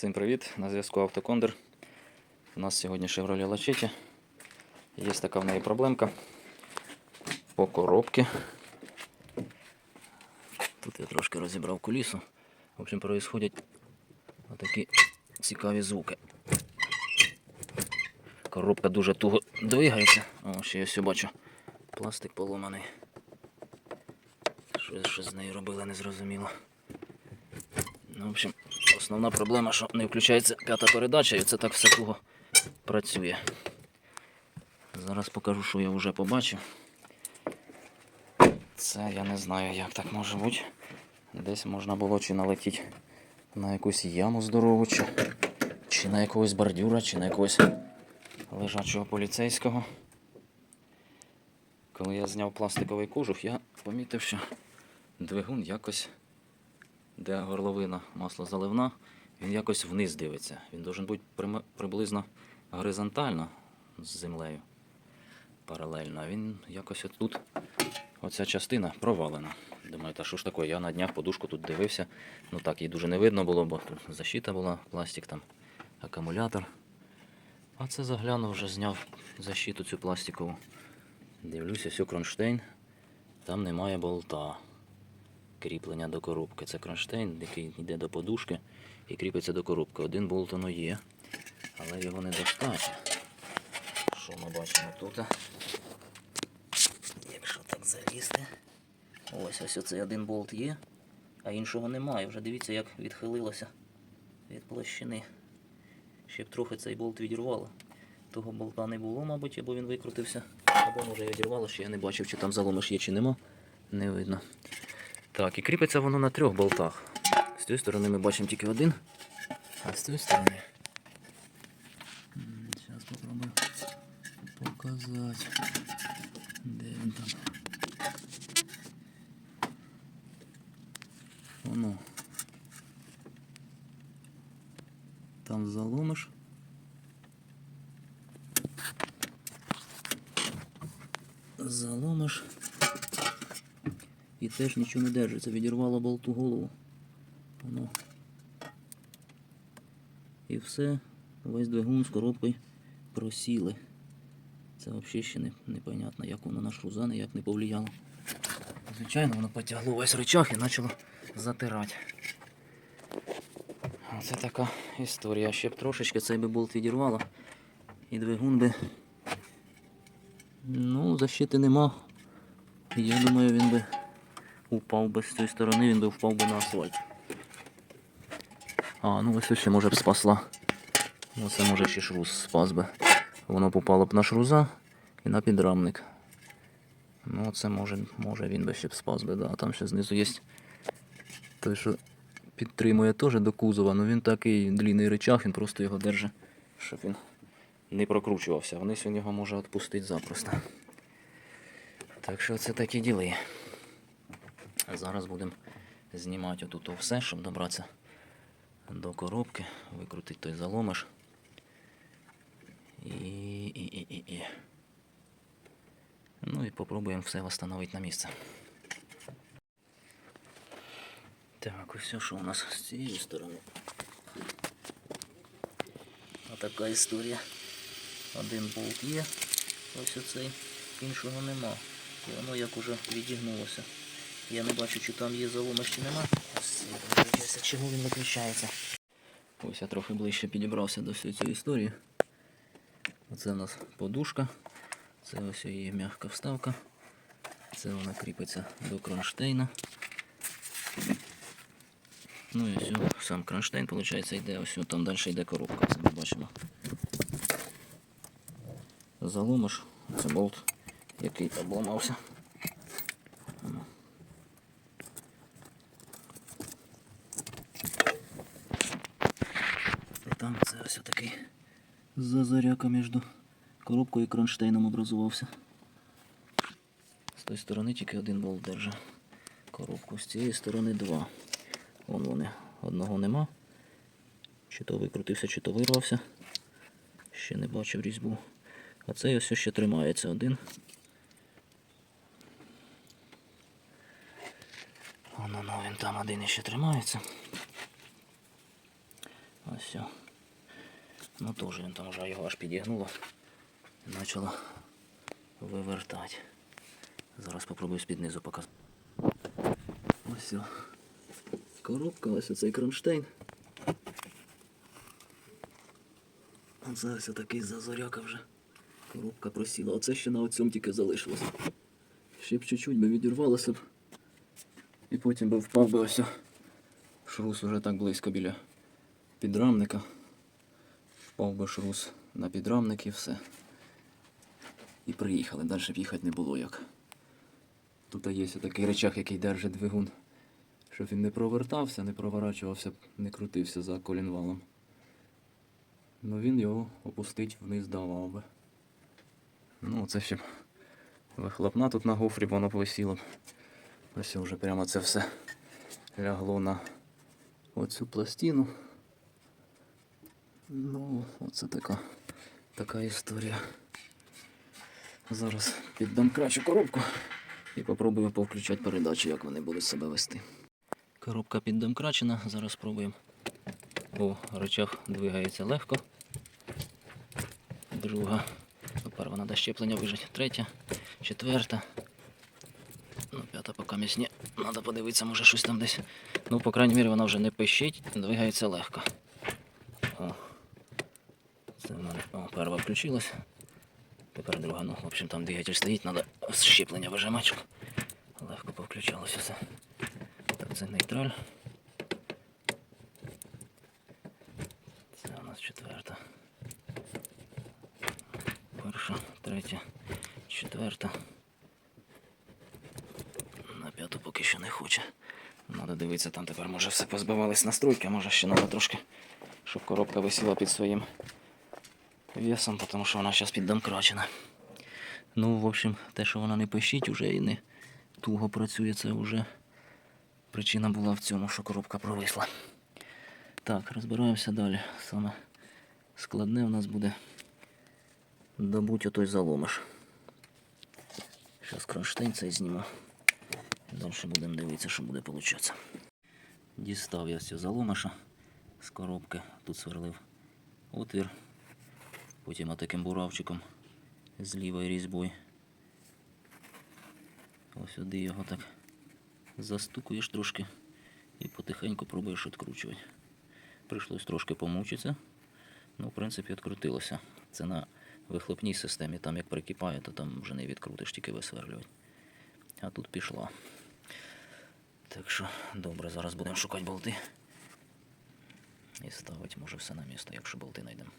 Всім привіт! На зв'язку Автокондор. У нас сьогодні Chevrolet Lachetti. Є така в неї проблемка по коробці. Тут я трошки розібрав кулісу. В общем, происходять отакі цікаві звуки. Коробка дуже туго двигається. О, ще я все бачу. Пластик поломаний. Що, що з нею робили, не зрозуміло. Ну, в общем, основна проблема, що не включається п'ята передача, і це так все туго працює. Зараз покажу, що я вже побачив. Це я не знаю, як так може бути. Десь можна було чи налетіти на якусь яму здорову, чи, чи на якогось бордюра, чи на якогось лежачого поліцейського. Коли я зняв пластиковий кожух, я помітив, що двигун якось де горловина масло заливна, він якось вниз дивиться. Він должен бути приблизно горизонтально з землею. Паралельно. А він якось отут, оця частина провалена. Думаю, та що ж таке? Я на днях подушку тут дивився. Ну так, її дуже не видно було, бо тут защита була, пластик там, акумулятор. А це заглянув, вже зняв защиту цю пластикову. Дивлюся, все кронштейн. Там немає болта кріплення до коробки. Це кронштейн, який йде до подушки і кріпиться до коробки. Один болт воно є, але його недостатньо. Що ми бачимо тут? Якщо так залізти. Ось ось оцей один болт є, а іншого немає. Вже дивіться, як відхилилося від площини. Ще б трохи цей болт відірвало. Того болта не було, мабуть, або він викрутився, або може відірвало, що я не бачив, чи там заломиш є, чи нема. Не видно. Так, і кріпиться воно на трьох болтах. З цієї сторони ми бачимо тільки один, а з цієї сторони. Зараз спробую показати. Де він там? Воно. Там заломиш. Заломиш. І теж нічого не держиться, відірвало болту голову. Воно. І все, весь двигун з коробкою просіли. Це взагалі ще не, непонятно, як воно на шруза ніяк не повлияло. Звичайно, воно потягло весь рычаг і почало затирати. Оце така історія. Ще б трошечки цей би болт відірвало. І двигун би. Ну, защити нема. Я думаю, він би упав би з цієї сторони, він би впав би на асфальт. А, ну ось ще може б спасла. Ну це може ще шрус спас би. Воно попало б на шруза і на підрамник. Ну це може, може він би ще б спас би, да. Там ще знизу є той, що підтримує теж до кузова, ну він такий длинний речах, він просто його держить, щоб він не прокручувався. Вниз він його може відпустити запросто. Так що це такі діли. Зараз будемо знімати отут все, щоб добратися до коробки, викрутити той заломиш. І, і, і, і, і. Ну і попробуємо все встановити на місце. Так, ось все, що у нас з цієї сторони. Отака історія. Один болт є, ось оцей, іншого нема. І воно як уже відігнулося. Я не бачу, чи там є заломиш, чи нема. Чому він виключається. Ось я трохи ближче підібрався до всієї цієї історії. Оце у нас подушка. Це ось її м'яка вставка. Це вона кріпиться до кронштейна. Ну і все, сам кронштейн, виходить, йде, ось там далі йде коробка, це ми бачимо. Заломиш, це болт, який обламався. Воно. І там це ось такий зазоряка між коробкою і кронштейном образувався. З тої сторони тільки один болт держить коробку, з цієї сторони два. Вон вони. Одного нема. Чи то викрутився, чи то вирвався. Ще не бачив різьбу. А цей ось ще тримається один. Воно ну, він там один іще тримається. Ось. о. Ну теж він там вже його аж підігнуло. І почало вивертати. Зараз попробую з-під низу показати. Ось. Коробка, ось оцей кронштейн. Оце ось такий зазоряка вже. Коробка просіла. Оце ще на оцьому тільки залишилося. Ще б чуть-чуть би відірвалося б. І потім би впав би ось. Шрус уже так близько біля підрамника. Впав би шрус на підрамник і все. І приїхали. Далі їхати не було як. Тут є такий речах, який держить двигун. Щоб він не провертався, не проворачувався, не крутився за колінвалом. Ну він його опустить вниз давав би. Ну, це ще вихлопна тут на гофрі, бо воно повисіло. Ось вже прямо це все лягло на оцю пластину. Ну, оце така, така історія. Зараз піддам кращу коробку і попробую повключати передачі, як вони будуть себе вести. Коробка піддомкрачена, зараз спробуємо. О, речах двигається легко. Друга. Ну, перша треба щеплення вижити. Третя, четверта. Ну, п'ята поки місні. Треба подивитися, може щось там десь. Ну, по крайній мірі, вона вже не пищить, двигається легко. О. Мене. О, перша включилась. Тепер друга. Ну, в общем, там двигатель стоїть, треба щеплення вижимати. Легко повключалося все. Так, це нейтраль. Це у нас четверта. Перша, третя, четверта. На п'яту поки що не хоче. Надо дивитися, там тепер може все позбивались настройки, а може ще треба трошки, щоб коробка висіла під своїм весом, тому що вона зараз піддомкрачена. Ну, в общем, те, що вона не пищить, уже і не туго працює, це вже причина була в цьому, що коробка провисла. Так, розбираємося далі. Саме складне у нас буде добуть отой заломиш. Зараз кронштейн цей зніму. Далі будемо дивитися, що буде получатися. Дістав я цю заломиша з коробки. Тут сверлив отвір. Потім отаким буравчиком з лівою різьбою. Ось сюди його так застукуєш трошки і потихеньку пробуєш відкручувати. Прийшлось трошки помучитися. Ну, в принципі, відкрутилося. Це на вихлопній системі, там як прикипає, то там вже не відкрутиш, тільки висверлювати. А тут пішло. Так що, добре, зараз будемо шукати болти. І ставити, може, все на місто, якщо болти знайдемо.